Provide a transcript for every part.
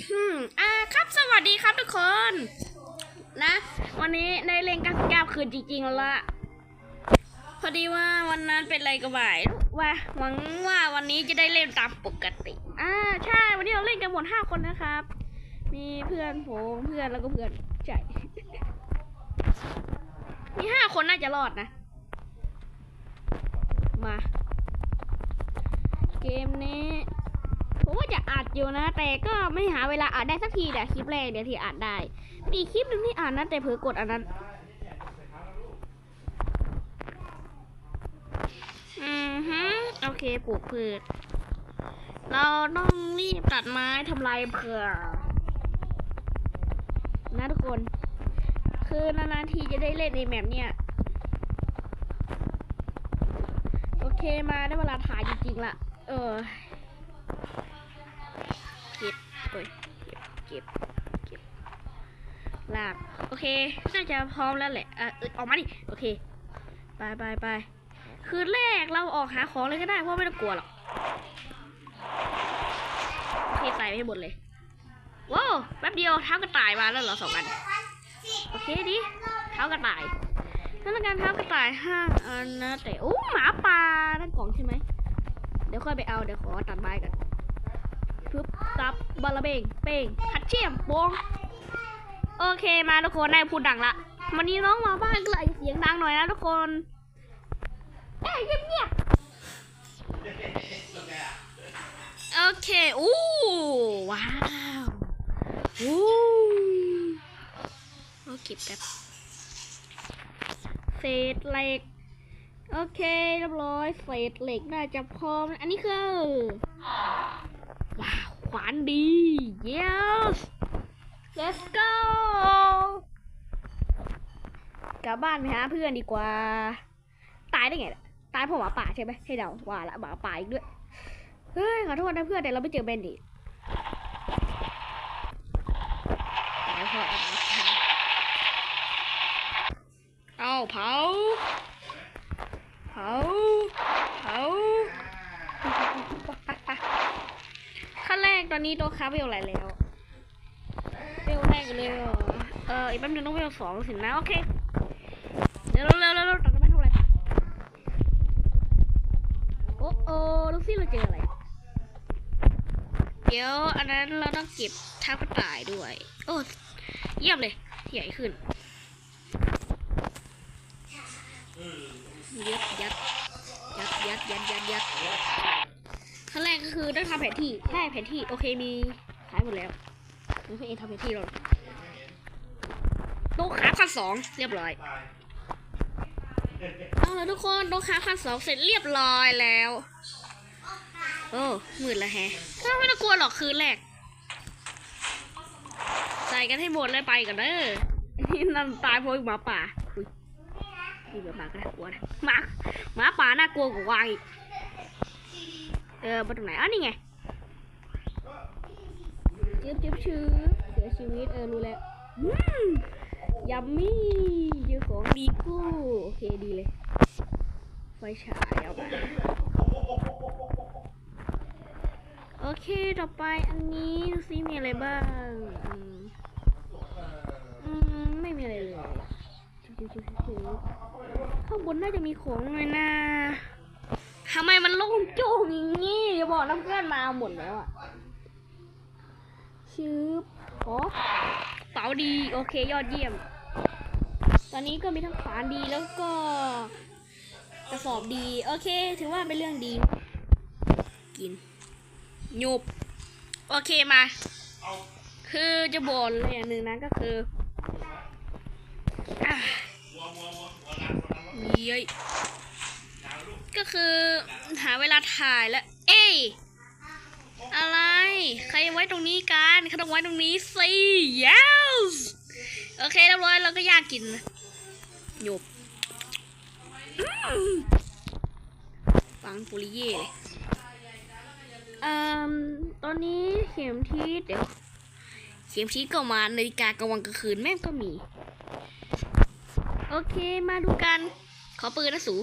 อืมอ่าครับสวัสดีครับทุกคน นะ วันนี้ได้เล่น99คืนจริงๆแล้วละพอดีว่าวันนั้นเป็นอะไรก็บ่ายว่าหวังว่าวันนี้จะได้เล่นตามปกติ อ่าใช่วันนี้เราเล่นกันหมด5คนนะครับ มีเพื่อนผมเพื่อนแล้วก็เพื่อนใช่มีห้าคนน่าจะรอดนะ มา เกมนี้ อัดอยู่นะ แต่ก็ไม่หาเวลาอัดได้สักทีแต่คลิปแรกเดี๋ยวที่อัดได้ มีคลิปหนึ่งที่อัดนะแต่เผลอกดอันนั้นอือฮึโอเคปลูกพืช เราต้องรีบตัดไม้ทำลายเผื่อนะทุกคน คือนานๆทีจะได้เล่นในแมปเนี่ยโอเคมาได้เวลาถ่ายจริงๆละเออ เก็บเอ้ยเก็บเก็บลากโอเคน่าจะพร้อมแล้วแหละอะออกมาดิโอเคไปไปไปคืนแรกเราออกหาของเลยก็ได้เพราะไม่ต้องกลัวหรอกโอเคใส่ไปให้หมดเลยว้าวแป๊บเดียวเท้ากระต่ายมาแล้วเหรอสองอันโอเคดิเท้ากระต่ายนั่นการเท้ากระต่ายห้าอันนะแต่โอ้หมาป่านั่นกล่องใช่ไหมเดี๋ยวค่อยไปเอาเดี๋ยวขอตัดไม้กัน ปึ๊บซับบาลเบงเป้งขัดเชี่ยมโปงโอเคมาทุกคนได้พูดดังละวันนี้น้องมาบ้านก็เลยเสียงดังหน่อยนะทุกคนเอ้ยเงียบเงียบโอเคอู้ว้าวอู้โอเคแป๊บเศษเหล็กโอเคเรียบร้อยเศษเหล็กน่าจะพร้อมอันนี้คือ ว้าวขวานดี yes let's go กลับบ้านไปหาเพื่อนดีกว่า ตายได้ไงล่ะ ตายเพราะหมาป่าใช่ไหมให้เดาว่าละหมาป่าอีกด้วย เฮ้ยขอโทษนะเพื่อนแต่เราไม่เจอแบนดิตเอาเผาเผา เผา ขั้นแรก ตอนนี้ตัวค้าเวลอะไรแล้วเวลแรกเลยเออออีกแป๊บนึงต้องเวลสองสินะโอเคเร็วเร็วเร็วเร็วตัดไม่เท่าไรปะโอ้โอ้ลูกซี่เราเจออะไร เดี๋ยวอันนั้นเราต้องเก็บท้ากระต่ายด้วย โอ้เยี่ยมเลยใหญ่ขึ้นยัดยัดยัดยัดยัดยัดยัด ขั้นแรกก็คือต้องทำแผนที่ใช่แผนที่โอเคมีขายหมดแล้วงั้นพี่เองทำแผนที่เราโต๊ะขาขั้นสองเรียบร้อยเอาละทุกคนโต๊ะขาขั้นสองเสร็จเรียบร้อยแล้วโอ้หมืดแล้วแฮะก็ไม่ต้องกลัวหรอกคืนแรกใส่กันให้หมดเลยไปกันเด้อนี่นั่นตายเพราะหมาป่าอุ้ยนี่หมาป่าก็น่ากลัวนะหมาหมาป่าน่ากลัวกว่าวาย อีกเออมาตรงไหนอ๋อนี่ไงจิบจิบชื้อเสียชีวิตเออรู้แล้วยัมมี่เจอของดีกู้โอเคดีเลย ไฟฉายเอาไปโอเค ต่อไปอันนี้ดูซิมีอะไรบ้างอืมไม่มีอะไรเลยข้างบนน่าจะมีของเลยนะ ทำไมมันโล่งโจ้งอย่างงี้อย่าบอกน้ำเพื่อนมาเอาหมดแล้วอะชืบโอ้เป๋าดีโอเคยอดเยี่ยม ตอนนี้ก็มีทั้งขวานดีแล้วก็กระสอบดี โอเค ถือว่าเป็นเรื่องดี กินหยุบโอเคมา คือจะบอกเลยอย่างหนึ่งนะก็คืออะเย้ ก็คือหาเวลาถ่ายแล้ว เอ้ยอะไร ใครไว้ตรงนี้กันเขาต้องไว้ตรงนี้สิ yes โอเคเรียบร้อยเราก็ย่างกินนะหยบอืมฟังปุริเย่เลยอืมตอนนี้เข็มทิศเดี๋ยว เข็มทิศก็มานาฬิกากลางวันกลางคืนแม่งก็มี โอเคมาดูกัน ขอปืนนะสู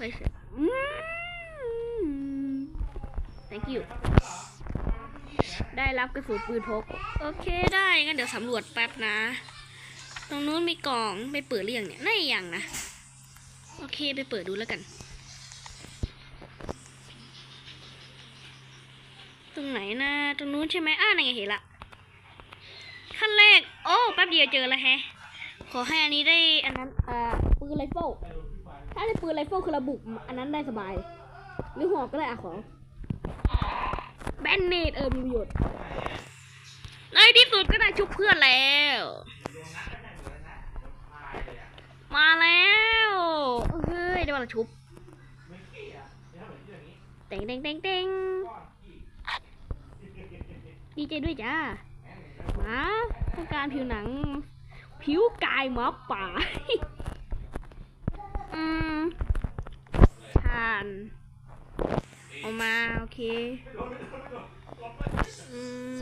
ไม่ใช่อืม thank you ได้รับกระสุนปืนพก โอเคได้งั้นเดี๋ยวสำรวจแป๊บนะ ตรงนู้นมีกล่องไปเปิดเรียงเนี่ยน่ายังนะ โอเคไปเปิดดูแล้วกัน ตรงไหนนะ ตรงนู้นใช่ไหมอ่านั่นไงเห็นละขั้นแรก โอ้แป๊บเดียวเจอแล้วแฮะ ขอให้อันนี้ได้อันนั้นอ่าปืนไรเฟิล ถ้าได้ปืนไรเฟิลคือระบุกอันนั้นได้สบาย หรือหอกก็ได้อะขอแบนเนตเออมีประโยชน์ในที่สุดก็ได้ชุบเพื่อนแล้ว มาแล้วเฮ้ยได้เวลาชุบเต็งเต็งเต็งเต็งดีใจด้วยจ้าหมาต้องการผิวหนัง ผิวกายหมาป่า อืมทานออกมาโอเคอืม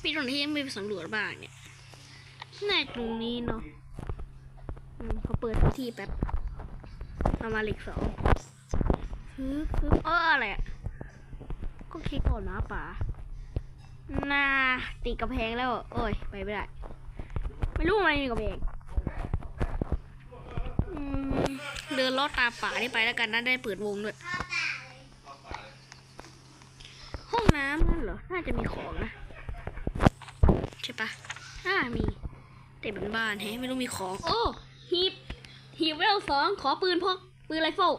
พี่ตรงที่ยังไม่ไปสำรวจบ้างเนี่ยน่าจะตรงนี้เนาะอืมเขาเปิดพื้นที่แป๊บเอามาเหล็กสองฮึฮึเอออะไรอะก็คลิกก่อนนะป่าน่าติดกระแพงแล้ว โอ้ย ไปไม่ได้ ไม่รู้อะไรมีกระแพงอืม เดินลอดตาป่านี่ไปแล้วกันนะได้เปิดวงด้วยห้องน้ำนั่นเหรอ น่าจะมีของนะ ใช่ปะน่ามีแต่เป็นบ้านแฮะไม่รู้มีของ โอ้ฮีบฮีบเวลสองขอปืนพกปืนไรเฟิล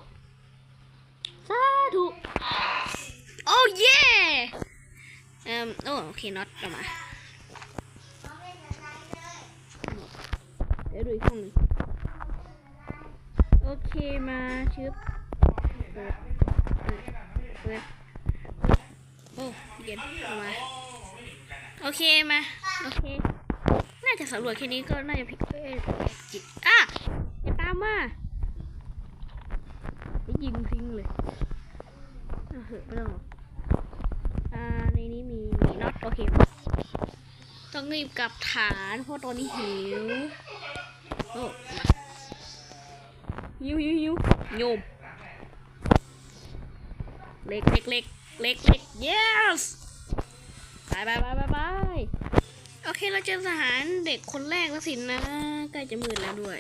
สาธุโอ้เย่เอ่มโอ้โอเคน็อตกลับมาเดี๋ยวดูอีกห้องนึง โอเคมาชึบเปิดเปิดเปิดโอ้เย็นออกมาโอเคมาโอเค น่าจะสำรวจแค่นี้ก็น่าจะพิเอ้ยจิตอะอย่าตามมานี่ยิงทิ้งเลยเอาเหอะไม่ต้องหรอกอ่าในนี้มีมีน็อตโอเคต้องรีบกลับฐานเพราะตอนนี้หิวโอ้ มาหิวหิวหิวโยมเล็กเล็กเล็กเล็กเล็ก yes ไปไปไปไปไปโอเคเราเจอทหารเด็กคนแรกแล้วสินะใกล้จะมืดแล้วด้วย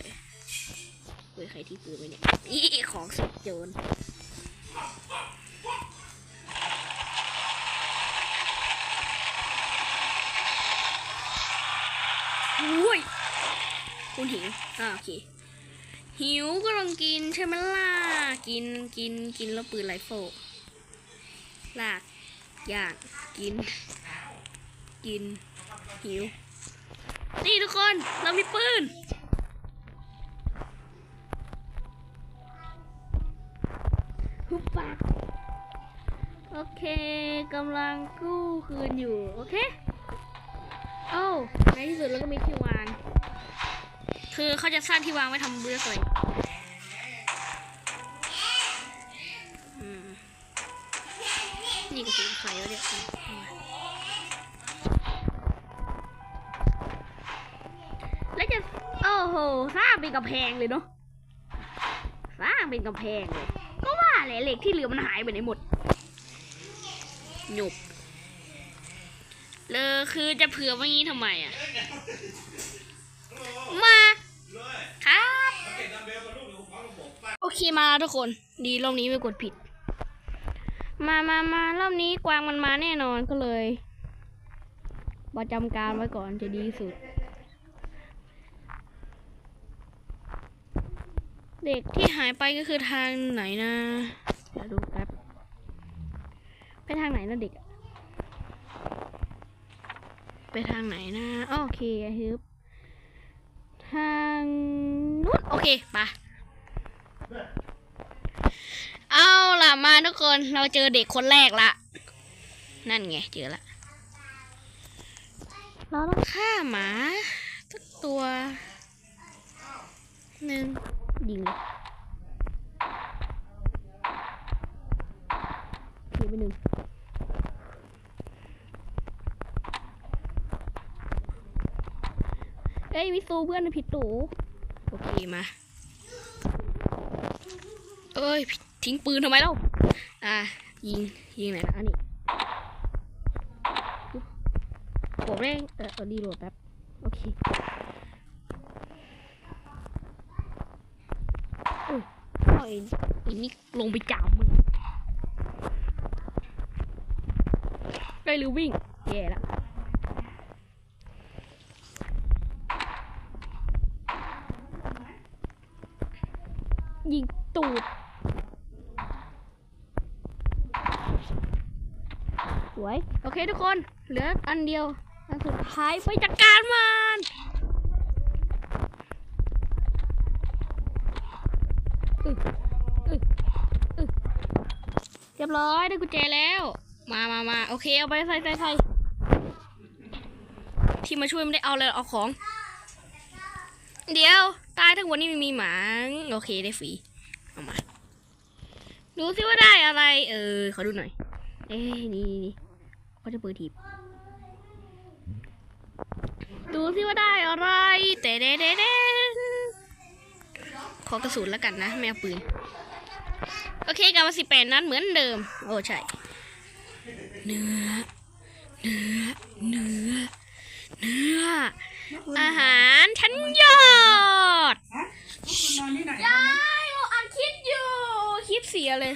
เฮ้ยใครที่ปืนไปเนี่ยอีของสุดโจรอุ้ยคุณหิวอ่าโอเค หิวก็ลองกินใช่ไหมล่ะ กินกินกินแล้วปืนไรเฟิลลากย่างกิน กิน หิว นี่ทุกคนเรามีปืนหุบปากโอเคกำลังกู้คืนอยู่ โอเค โอ้ในที่สุดเราก็มีที่วาง คือเขาจะสร้างที่วางไว้ทำเบื้อเลยนี่ก็คือใครวเนี่ยแล้วจะ โอ้โห สร้างเป็นกำแพงเลยเนาะ สร้างเป็นกำแพงเลย ก็ว่าแหละเหล็กที่เหลือมันหายไปไหนหมด หยบเลยคือจะเผื่อไว้งี้ทำไมอะ มา ครับ โอ เคมาทุกคน ดีรอบนี้ไม่กดผิด มามามารอบนี้กวางมันมาแน่นอนก็เลยประจำการไว้ก่อนจะดีสุด เด็กที่หายไปก็คือทางไหนนะเดี๋ยวดูแป๊บไปทางไหนนะเด็ก ไปทางไหนนะโอเคฮึบทางนู้นโอเคไปะ เอาล่ะมาทุกคนเราเจอเด็กคนแรกละ นั่นไงเจอละเราต้องฆ่าหมาสักตัวหนึ่งยิงเลยเขียไปหนึ่งเอ้ยวิซูเพื่อนผิดตูโอเคมา เอ้ย ทิ้งปืนทำไมเล่า อะยิง ยิงไหนนะอันนี้บอกเร่งเออดีโหลดแป๊บ โอเคอุ้ยอเองไอ้นี่ลงไปจับมึงได้หรือวิ่งแย่ละ ยิงตูด สวย โอเค ทุกคน เหลืออันเดียวอันสุดท้ายไปจัดการมันเรียบร้อยได้กุญแจแล้ว มามามาโอเคเอาไปใส่ใส่ใส่ที่มาช่วยไม่ได้เอาเลยเอาของ เดี๋ยวตายทั้งวันนี้ไม่มีหมาโอเคได้ฟรีเอามาดูซิว่าได้อะไร เออขอดูหน่อย เอ้นี่นี่ นี่เขาจะเปิดทีบดูซิว่าได้อะไรแต่เด้เด้เด้ขอกระสุนแล้วกันนะไม่เอาปืน โอเคกลับมาสิบแปดนัดเหมือนเดิม โอ้ใช่เนื้อเนื้อเนื้อเนื้ออาหารชั้นยอดฮะคุณนอนที่ไหนยายเราอัดคลิปอยู่ คลิปเสียเลย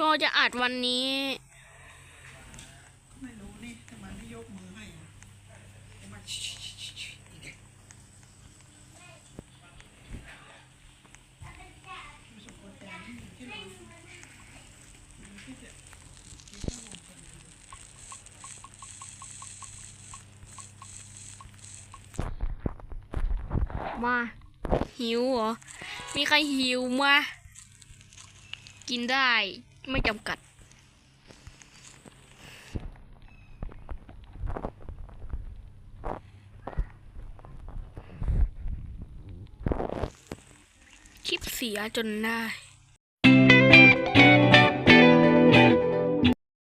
ก็จะอัด วันนี้ ไม่รู้นี่ทำไมไม่ยกมือให้มอีกแกรู้สึกว่ามาหิวเหรอ มีใครหิวมา กินได้ ไม่จำกัด คลิปเสียจนได้